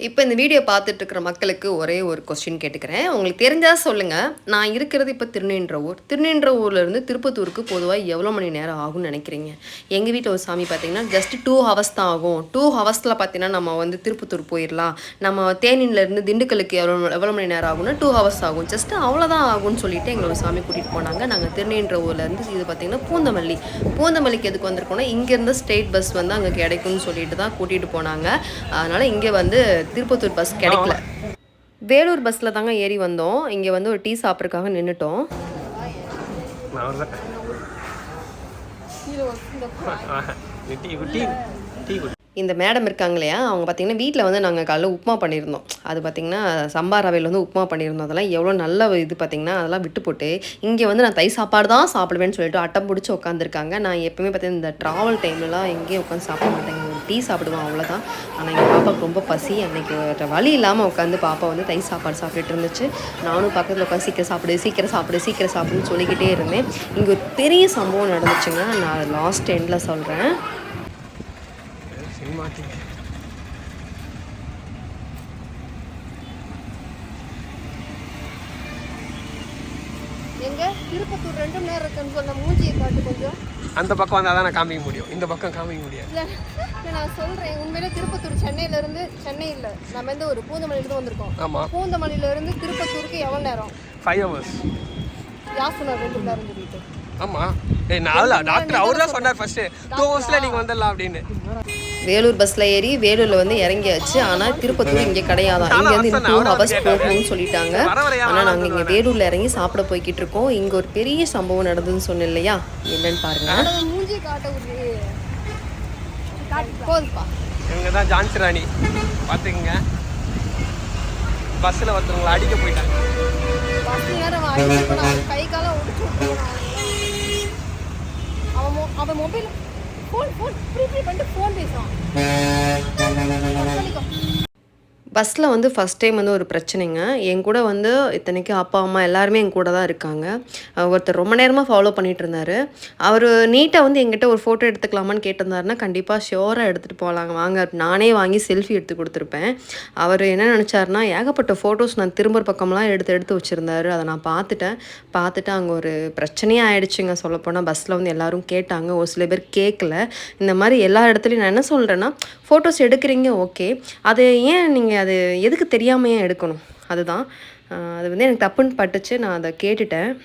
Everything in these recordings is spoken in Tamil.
இப்போ இந்த வீடியோ பார்த்துட்டு இருக்கிற மக்களுக்கு ஒரே ஒரு கொஸ்டின் கேட்டுக்கிறேன். உங்களுக்கு தெரிஞ்சால் சொல்லுங்கள் நான் இருக்கிறது இப்போ திருநீன்ற ஊர் திருநீன்ற ஊர்லேருந்து திருப்பத்தூருக்கு பொதுவாக எவ்வளோ மணி நேரம் ஆகும்னு நினைக்கிறீங்க? எங்கள் வீட்டில் ஒரு சாமி பார்த்தீங்கன்னா ஜஸ்ட் டூ ஹவர்ஸ் தான் ஆகும். டூ ஹவர்ஸில் பார்த்தீங்கன்னா நம்ம வந்து திருப்பத்தூர் போயிடலாம். நம்ம தேனியிலேருந்து திண்டுக்கலுக்கு எவ்வளோ எவ்வளோ மணி நேரம் ஆகும்னா டூ ஹவர்ஸ் ஆகும். ஜஸ்ட் அவ்வளோதான் ஆகும்னு சொல்லிட்டு எங்களோட சாமி கூட்டிகிட்டு போனாங்க. நாங்கள் திருநீன்ற ஊர்லேருந்து இது பார்த்தீங்கன்னா பூந்தமல்லி. பூந்தமல்லிக்கு எதுக்கு வந்திருக்கோம்னா இங்கேருந்து ஸ்டேட் பஸ் வந்து அங்கே கிடைக்கும்னு சொல்லிட்டு தான் கூட்டிகிட்டு போனாங்க. அதனால் இங்கே வந்து திருப்பத்தூர் பஸ் கிடைக்கல. வேலூர் பஸ்ஸில் தாங்க ஏறி வந்தோம். இங்கே வந்து ஒரு டீ சாப்பிட்றதுக்காக நின்றுட்டோம் நான் வரல. நீ டீ டீ டீ குடி இந்த மேடம் இருக்காங்க இல்லையா அவங்க பார்த்தீங்கன்னா வீட்டில் வந்து நாங்கள் காலைல உப்புமா பண்ணியிருந்தோம் அது பார்த்தீங்கன்னா சம்பா ரவையில் வந்து உப்புமா பண்ணியிருந்தோம் அதெல்லாம் எவ்வளோ நல்ல இது பார்த்தீங்கன்னா அதெல்லாம் விட்டு போட்டு இங்கே வந்து நான் தை சாப்பாடு தான் சாப்பிடுவேன்னு சொல்லிட்டு அட்டம் பிடிச்சி உட்காந்துருக்காங்க நான் எப்பவுமே பார்த்தீங்கன்னா இந்த ட்ராவல் டைம்லலாம் எங்கேயும் உட்காந்து சாப்பிட மாட்டேங்க. டீ சாப்பிடுவான் அவ்வளோதான் ஆனால் எங்கள் பாப்பாவுக்கு ரொம்ப பசி. அன்றைக்கி வழி இல்லாமல் உட்காந்து பாப்பா வந்து தை சாப்பாடு சாப்பிட்டுட்டு இருந்துச்சு. நானும் பக்கத்தில் உட்காந்து சீக்கிரம் சாப்பிடு சீக்கிரம் சாப்பிடு சீக்கிரம் சாப்பிடுன்னு சொல்லிக்கிட்டே இருந்தேன். இங்கே ஒரு பெரிய சம்பவம் நடந்துச்சுங்க. நான் லாஸ்ட் எண்டில் சொல்கிறேன் எங்க திருப்பத்தூர் ரெண்டு நேரம் இருக்குன்னு சொன்ன மூஞ்சியை காட்டு கொஞ்சம். அந்த பக்கம் வந்தால் தான் நான் காமிக்க முடியும். இந்த பக்கம் காமிக்க முடியாது. இல்லை நான் சொல்கிறேன் உண்மையிலே திருப்பத்தூர் சென்னையில இருந்து சென்னை இல்லை நம்ம வந்து ஒரு பூந்தமல்லியிலிருந்து வந்திருக்கோம். ஆமாம் பூந்தமல்லியில இருந்து திருப்பத்தூருக்கு எவ்வளோ நேரம்? ஃபைவ் ஹவர்ஸ் யார் சொன்னார் ரெண்டு நேரம் சொல்லிட்டு. ஆமாம் ஏய் நான் டாக்டர் அவர் தான் சொன்னார் ஃபர்ஸ்ட்டு டூ ஹவர்ஸில் நீங்கள் வந்துடலாம் அப்படின்னு. வேலூர் பஸ்ஸில் ஏறி வேலூரில் வந்து இறங்கியாச்சு. ஆனால் திருப்பத்தூர் இங்கே கிடையாதான். இங்கே வந்து டூ ஹவர்ஸ் போகணும்னு சொல்லிட்டாங்க. ஆனால் நாங்கள் இங்கே வேலூரில் இறங்கி சாப்பிட போய்கிட்டு இருக்கோம். இங்கே ஒரு பெரிய சம்பவம் நடந்ததுன்னு சொன்னேன் இல்லையா? என்னன்னு பாருங்க. இவங்க தான் ஜான்சி ராணி. பார்த்துக்குங்க பஸ்ஸில் ஒருத்தவங்களை அடிக்க போயிட்டாங்க. கை காலம் அவன் அவன் mobile phone phone free free பண்ணிட்டு ஃபோன் பேசுவான் பஸ்ஸில் வந்து ஃபஸ்ட் டைம் வந்து ஒரு பிரச்சனைங்க. என் கூட வந்து இத்தனைக்கு அப்பா அம்மா எல்லாருமே என் கூட தான் இருக்காங்க. ஒருத்தர் ரொம்ப நேரமாக ஃபாலோ பண்ணிட்டு இருந்தார். அவர் நீட்டாக வந்து எங்கிட்ட ஒரு ஃபோட்டோ எடுத்துக்கலாமான்னு கேட்டிருந்தாருன்னா கண்டிப்பாக ஷியோராக எடுத்துகிட்டு போகலாங்க. வாங்க நானே வாங்கி செல்ஃபி எடுத்து கொடுத்துருப்பேன். அவர் என்ன நினச்சாருன்னா ஏகப்பட்ட ஃபோட்டோஸ் நான் திரும்ப பக்கம்லாம் எடுத்து எடுத்து வச்சுருந்தாரு. அதை நான் பார்த்துட்டேன். பார்த்துட்டு அங்கே ஒரு பிரச்சனையே ஆயிடுச்சுங்க சொல்லப்போனால் பஸ்ஸில் வந்து எல்லாரும் கேட்டாங்க. ஒரு சில பேர் கேட்கல இந்த மாதிரி எல்லா இடத்துலையும் நான் என்ன சொல்கிறேன்னா ஃபோட்டோஸ் எடுக்கிறீங்க ஓகே அது ஏன் நீங்கள் அது எதுக்கு தெரியாமையே எடுக்கணும். அதுதான். அது வந்து எனக்கு தப்புன்னு பட்டுச்சு. நான் அதை கேட்டுட்டேன்.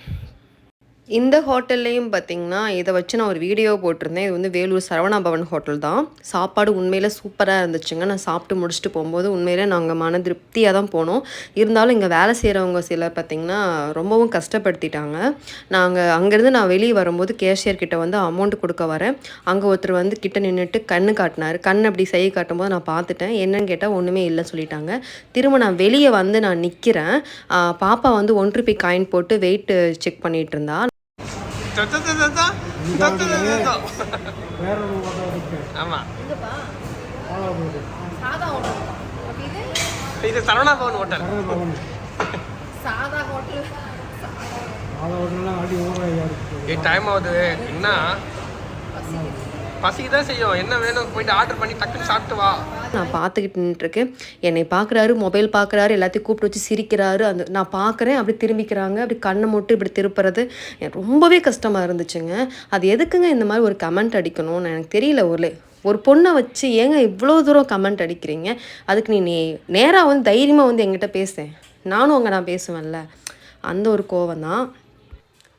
இந்த ஹோட்டல்லையும் பார்த்தீங்கன்னா இதை வச்சு நான் ஒரு வீடியோ போட்டிருந்தேன். இது வந்து வேலூர் சரவணா பவன் ஹோட்டல் தான். சாப்பாடு உண்மையில் சூப்பராக இருந்துச்சுங்க. நான் சாப்பிட்டு முடிச்சுட்டு போகும்போது உண்மையிலே நாங்கள் மன திருப்தியாக தான் போனோம். இருந்தாலும் இங்கே வேலை செய்கிறவங்க சில பார்த்திங்கன்னா ரொம்பவும் கஷ்டப்படுத்திட்டாங்க. நாங்கள் அங்கேருந்து நான் வெளியே வரும்போது கேஷியர் கிட்ட வந்து அமௌண்ட் கொடுக்க வரேன். அங்கே ஒருத்தர் வந்து கிட்ட நின்றுட்டு கண்ணு காட்டினார். கண் அப்படி செய்ய காட்டும்போது நான் பார்த்துட்டேன் என்னன்னு கேட்டால் ஒன்றுமே இல்லை சொல்லிட்டாங்க. திரும்ப நான் வெளியே வந்து நான் நிற்கிறேன் பாப்பா வந்து ஒன் ருபி காயின் போட்டு வெயிட் செக் பண்ணிகிட்டு இருந்தா. ஆமாம் சாதா ஹோட்டல் இது? சரவணா பவன் ஹோட்டல் சாதா ஹோட்டல் ஏ டைம் ஆகுது. என்ன? பசிக்கு தான் செய்யும். என்ன வேணும்? போயிட்டு ஆர்டர் பண்ணி டக்குன்னு சாப்பிட்டு வா. நான் பார்த்துக்கிட்டு நின்றுருக்கேன். என்னை பார்க்குறாரு மொபைல் பார்க்குறாரு எல்லாத்தையும் கூப்பிட்டு வச்சு சிரிக்கிறாரு. அந்த நான் பார்க்குறேன் அப்படி திரும்பிக்கிறாங்க அப்படி கண்ணை மட்டும் இப்படி திருப்புறது. எனக்கு ரொம்பவே கஷ்டமாக இருந்துச்சுங்க. அது எதுக்குங்க இந்த மாதிரி ஒரு கமெண்ட் அடிக்கணும்னு எனக்கு தெரியல ஒரு ஒரு பொண்ணை வச்சு ஏங்க இவ்வளோ தூரம் கமெண்ட் அடிக்கிறீங்க? அதுக்கு நீ நே நேராக வந்து தைரியமாக வந்து என்கிட்ட பேசேன் நானும் அங்கே நான் பேசுவேன்ல. அந்த ஒரு கோவம் தான்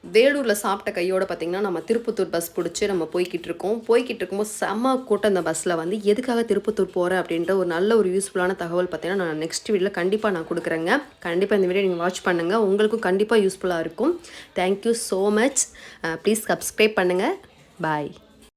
வேலூரில் சாப்பிட்ட கையோட பார்த்திங்கன்னா நம்ம திருப்பத்தூர் பஸ் பிடிச்சி நம்ம போய்கிட்டு இருக்கோம். போய்கிட்டு இருக்கும்போது செம்ம கூட்டம் அந்த பஸ்ஸில் வந்து எதுக்காக திருப்பத்தூர் போகிறேன் அப்படின்ற ஒரு நல்ல ஒரு யூஸ்ஃபுல்லான தகவல் பார்த்தீங்கன்னா நான் நெக்ஸ்ட் வீடியோவில் கண்டிப்பாக நான் கொடுக்குறேங்க. கண்டிப்பாக இந்த வீடியோ நீங்கள் வாட்ச் பண்ணுங்கள் உங்களுக்கும் கண்டிப்பாக யூஸ்ஃபுல்லாக இருக்கும். Thank you so much please subscribe பண்ணுங்கள் பாய்